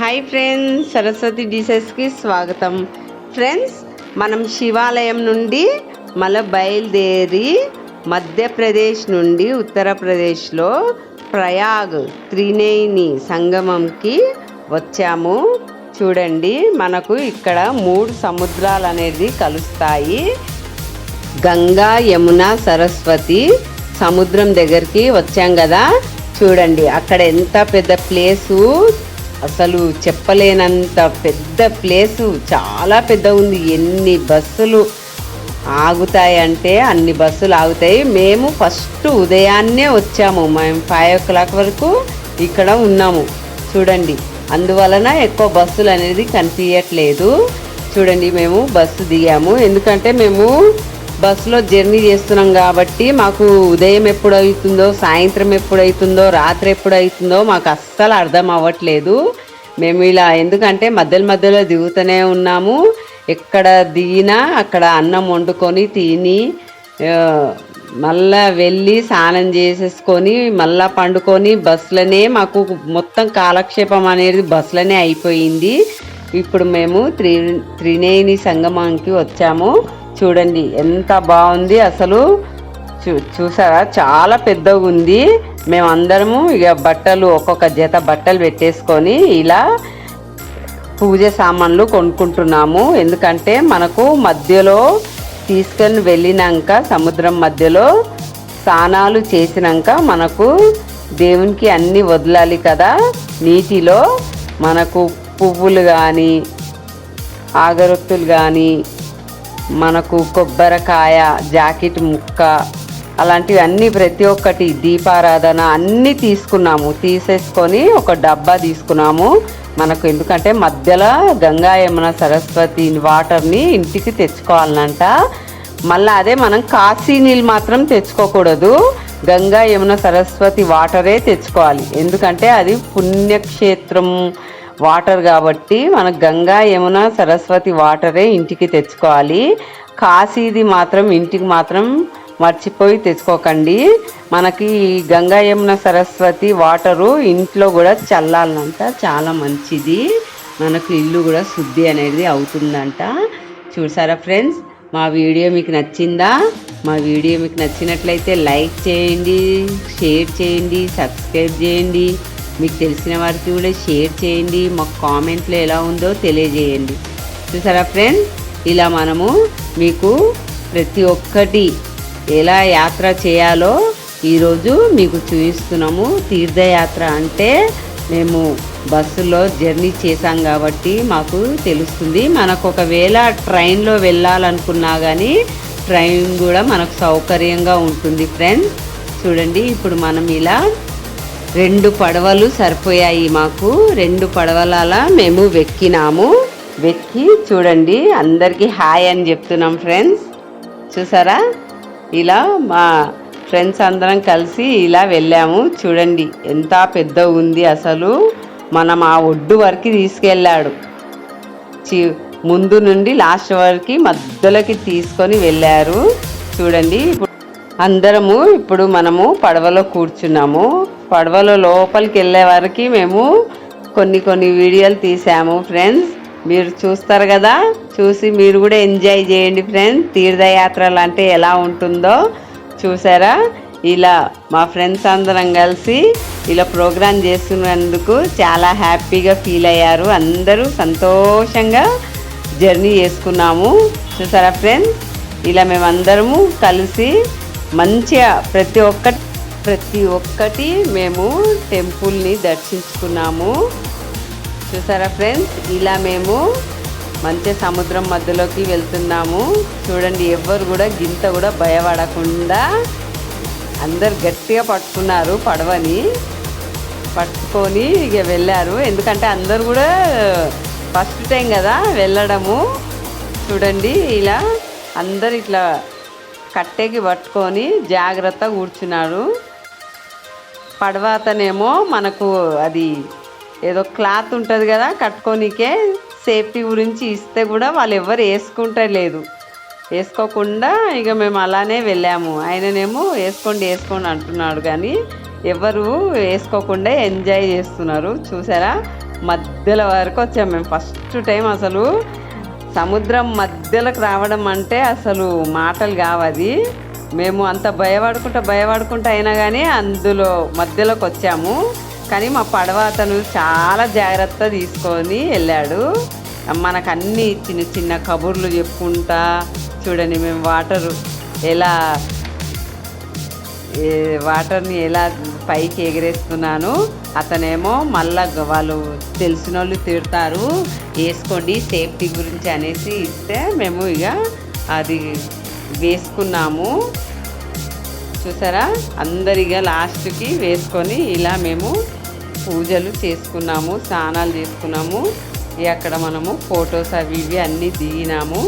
Hi friends Saraswati డిషెస్కి స్వాగతం. Friends మనం శివాలయం నుండి మళ్ళీ బయలుదేరి మధ్యప్రదేశ్ నుండి ఉత్తరప్రదేశ్లో ప్రయాగ్ త్రినేయిని సంగమంకి వచ్చాము. చూడండి మనకు ఇక్కడ మూడు సముద్రాలు అనేది కలుస్తాయి. గంగా యమున సరస్వతి సముద్రం దగ్గరికి వచ్చాం కదా. చూడండి అక్కడ ఎంత పెద్ద ప్లేసు అసలు చెప్పలేనంత పెద్ద ప్లేసు చాలా పెద్ద ఉంది. ఎన్ని బస్సులు ఆగుతాయి అంటే అన్ని బస్సులు ఆగుతాయి. మేము ఫస్ట్ ఉదయాన్నే వచ్చాము. మేము ఫైవ్ ఓ క్లాక్ వరకు ఇక్కడ ఉన్నాము. చూడండి అందువలన ఎక్కువ బస్సులు అనేది కనిపించట్లేదు చూడండి మేము బస్సు దిగాము. ఎందుకంటే మేము బస్సులో జర్నీ చేస్తున్నాం కాబట్టి మాకు ఉదయం ఎప్పుడు అవుతుందో సాయంత్రం ఎప్పుడు అవుతుందో రాత్రి ఎప్పుడు అవుతుందో మాకు అస్సలు అర్థం అవ్వట్లేదు. మేము ఇలా ఎందుకంటే మధ్యలో మధ్యలో దిగుతూనే ఉన్నాము. ఎక్కడ దిగినా అక్కడ అన్నం వండుకొని తిని మళ్ళా వెళ్ళి స్నానం చేసేసుకొని మళ్ళా పండుకొని బస్సులనే మాకు మొత్తం కాలక్షేపం అనేది బస్సులనే అయిపోయింది. ఇప్పుడు మేము త్రి త్రినేని సంగమానికి వచ్చాము. చూడండి ఎంత బాగుంది అసలు. చూ చూసారా? చాలా పెద్దగా ఉంది. మేమందరము ఇక బట్టలు ఒక్కొక్క జత బట్టలు పెట్టేసుకొని ఇలా పూజ సామాన్లు కొనుక్కుంటున్నాము. ఎందుకంటే మనకు మధ్యలో తీసుకొని వెళ్ళినాక సముద్రం మధ్యలో స్నానాలు చేసినాక మనకు దేవునికి అన్ని వదలాలి కదా. నీటిలో మనకు పువ్వులు కానీ ఆగరొత్తులు కానీ మనకు కొబ్బరికాయ జాకెట్ ముక్క అలాంటివి అన్నీ ప్రతి ఒక్కటి దీపారాధన అన్నీ తీసుకున్నాము. తీసేసుకొని ఒక డబ్బా తీసుకున్నాము. మనకు ఎందుకంటే మధ్యలో గంగా యమున సరస్వతి వాటర్ని ఇంటికి తెచ్చుకోవాలంట. మళ్ళీ అదే మనం కాశీ నీళ్ళు మాత్రం తెచ్చుకోకూడదు. గంగా యమున సరస్వతి వాటరే తెచ్చుకోవాలి. ఎందుకంటే అది పుణ్యక్షేత్రం వాటర్ కాబట్టి మన గంగా యమున సరస్వతి వాటరే ఇంటికి తెచ్చుకోవాలి. కాశీది మాత్రం ఇంటికి మాత్రం మర్చిపోయి తెచ్చుకోకండి. మనకి గంగా యమున సరస్వతి వాటరు ఇంట్లో కూడా చల్లాలంట. చాలా మంచిది. మనకు ఇల్లు కూడా శుద్ధి అనేది అవుతుందంట. చూసారా ఫ్రెండ్స్? మా వీడియో మీకు నచ్చిందా? మా వీడియో మీకు నచ్చినట్లయితే లైక్ చేయండి షేర్ చేయండి సబ్స్క్రైబ్ చేయండి. మీకు తెలిసిన వారికి కూడా షేర్ చేయండి మాకు కామెంట్లో ఎలా ఉందో తెలియజేయండి. చూసారా ఫ్రెండ్స్ ఇలా మనము మీకు ప్రతి ఒక్కటి ఎలా యాత్ర చేయాలో ఈరోజు మీకు చూపిస్తున్నాము. తీర్థయాత్ర అంటే మేము బస్సులో జర్నీ చేసాం కాబట్టి మాకు తెలుస్తుంది. మనకు ఒకవేళ ట్రైన్లో వెళ్ళాలనుకున్నా కానీ ట్రైన్ కూడా మనకు సౌకర్యంగా ఉంటుంది ఫ్రెండ్స్ చూడండి ఇప్పుడు మనం ఇలా రెండు పడవలు సరిపోయాయి మాకు. రెండు పడవలలా మేము వెక్కినాము. వెక్కి చూడండి అందరికీ హాయ్ అని చెప్తున్నాం ఫ్రెండ్స్. చూసారా? ఇలా మా ఫ్రెండ్స్ అందరం కలిసి ఇలా వెళ్ళాము. చూడండి ఎంత పెద్ద ఉంది అసలు. మనం ఆ ఒడ్డు వరకు తీసుకెళ్ళాడు. చి ముందు నుండి లాస్ట్ వరకు మధ్యలోకి తీసుకొని వెళ్ళారు. చూడండి ఇప్పుడు అందరము ఇప్పుడు మనము పడవలో కూర్చున్నాము. పడవలో లోపలికి వెళ్ళే వరకు మేము కొన్ని కొన్ని వీడియోలు తీసాము ఫ్రెండ్స్. మీరు చూస్తారు కదా చూసి మీరు కూడా ఎంజాయ్ చేయండి ఫ్రెండ్స్. తీర్థయాత్రలు అంటే ఎలా ఉంటుందో చూసారా? ఇలా మా ఫ్రెండ్స్ అందరం కలిసి ఇలా ప్రోగ్రాం చేస్తున్నందుకు చాలా హ్యాపీగా ఫీల్ అయ్యారు. అందరూ సంతోషంగా జర్నీ చేసుకున్నాము. చూసారా ఫ్రెండ్స్? ఇలా మేమందరము కలిసి మంచిగా ప్రతి ఒక్కటి ప్రతి ఒక్కటి మేము టెంపుల్ని దర్శించుకున్నాము. చూసారా ఫ్రెండ్స్? ఇలా మేము మంచి సముద్రం మధ్యలోకి వెళ్తున్నాము. చూడండి ఎవ్వరు కూడా గింత కూడా భయపడకుండా అందరు గట్టిగా పట్టుకున్నారు పడవని. పట్టుకొని ఇక వెళ్ళారు. ఎందుకంటే అందరు కూడా ఫస్ట్ టైం కదా వెళ్ళడము. చూడండి ఇలా అందరు ఇట్లా కట్టెకి పట్టుకొని జాగ్రత్తగా కూర్చున్నారు. పడవాతనేమో మనకు అది ఏదో క్లాత్ ఉంటుంది కదా కట్టుకోనికే సేఫ్టీ గురించి ఇస్తే కూడా వాళ్ళు ఎవరు వేసుకుంటలేదు. వేసుకోకుండా ఇక మేము అలానే వెళ్ళాము. ఆయననేమో వేసుకోండి వేసుకోండి అంటున్నాడు కానీ ఎవరు వేసుకోకుండా ఎంజాయ్ చేస్తున్నారు. చూసారా? మధ్యలో వరకు వచ్చాము మేము. ఫస్ట్ టైం అసలు సముద్రం మధ్యలోకి రావడం అంటే అసలు మాటలు కావది మేము అంత భయపడుకుంటా భయపడుకుంటా అయినా కానీ అందులో మధ్యలోకి వచ్చాము. కానీ మా పడవ అతను చాలా జాగ్రత్త తీసుకొని వెళ్ళాడు. మనకు అన్ని చిన్న చిన్న కబుర్లు చెప్పుకుంటా చూడండి మేము వాటర్ ఎలా వాటర్ని ఎలా పైకి ఎగరేస్తున్నాను. అతనేమో మళ్ళా వాళ్ళు తెలిసిన వాళ్ళు తిడతారు వేసుకోండి సేఫ్టీ గురించి అనేసి ఇస్తే మేము ఇక అది వేసుకున్నాము. చూసారా? అందరిగా లాస్ట్కి వేసుకొని ఇలా మేము పూజలు చేసుకున్నాము స్నానాలు చేసుకున్నాము. అక్కడ మనము ఫొటోస్ అవి ఇవి అన్నీ దిగినాము.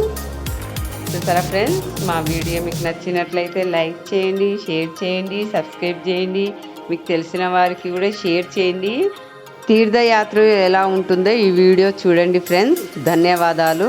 చూసారా ఫ్రెండ్స్? మా వీడియో మీకు నచ్చినట్లయితే లైక్ చేయండి షేర్ చేయండి సబ్స్క్రైబ్ చేయండి. మీకు తెలిసిన వారికి కూడా షేర్ చేయండి. తీర్థయాత్ర ఎలా ఉంటుందో ఈ వీడియో చూడండి ఫ్రెండ్స్. ధన్యవాదాలు.